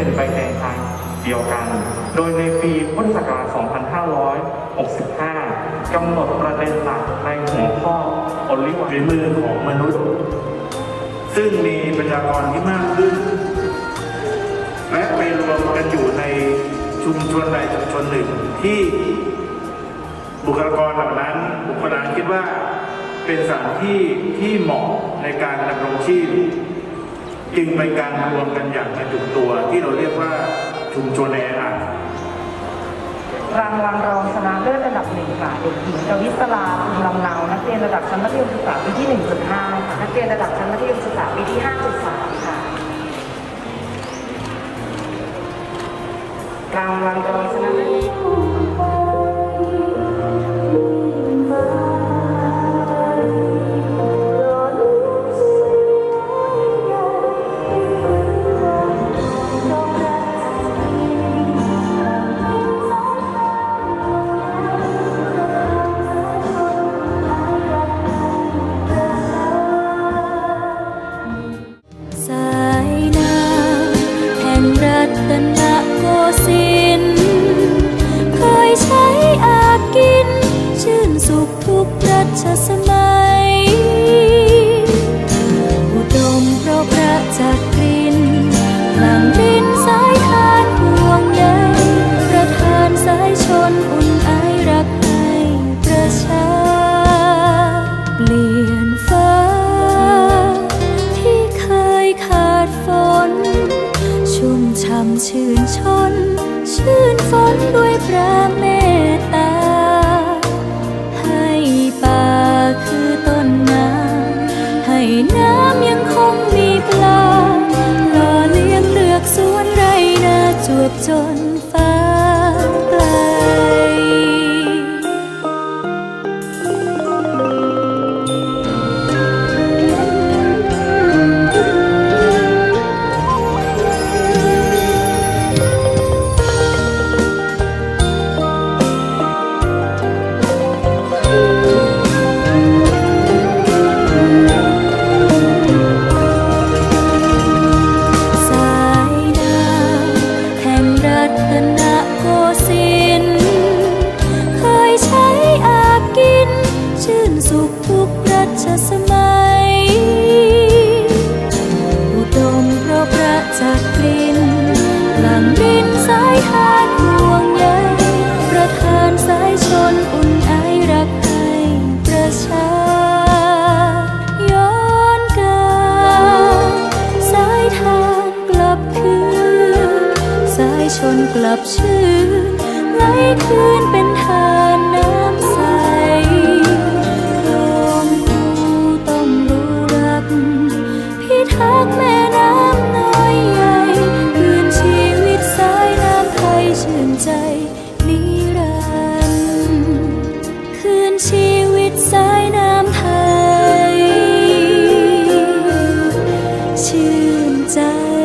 เป็นไปในทางเดียวกัน โดยในปีพุทธศักราช 2565 กำหนดประเด็นหลักในหัวข้อ Oliver ฝีมือของมนุษย์ ซึ่งมีประชากรที่มากขึ้น และไปรวมกันอยู่ในชุมชนใดชุมชนหนึ่งที่บุคลากรเหล่านั้น บุคลากรคิดว่าเป็นสถานที่ที่เหมาะในการดำรงชีพ จึงเป็นการรวมกันอย่างกระจุกตัวที่เราเรียกว่าชุมชนแออัดรางวัลรองชนะเลิศระดับหนึ่งค่ะเด็กหญิงกวิศลาภูมิลำเนานักเรียนระดับชั้นมัธยมศึกษาปีที่ 1.5ค่ะนักเรียนระดับชั้นมัธยมศึกษาปีที่ 5.3 ค่ะรางวัลรอง ทุกรัชสมัยอุดมเพราะพระจักรินหลังดินสายทานห่วงใยประทานสายชนอุ่นไอรักให้ประชา เปลี่ยนฟ้า ที่เคยขาดฝน ชุ่มช่ำชื่นชน ชื่นฝนด้วยพระเมต จว พระจักรินหลังรินสายทานห่วงใยประทานสายชนอุ่นไอรักให้ประชาย้อนกายสายทานกลับคืนสายชนกลับชื่นไหลคืนเป็น 在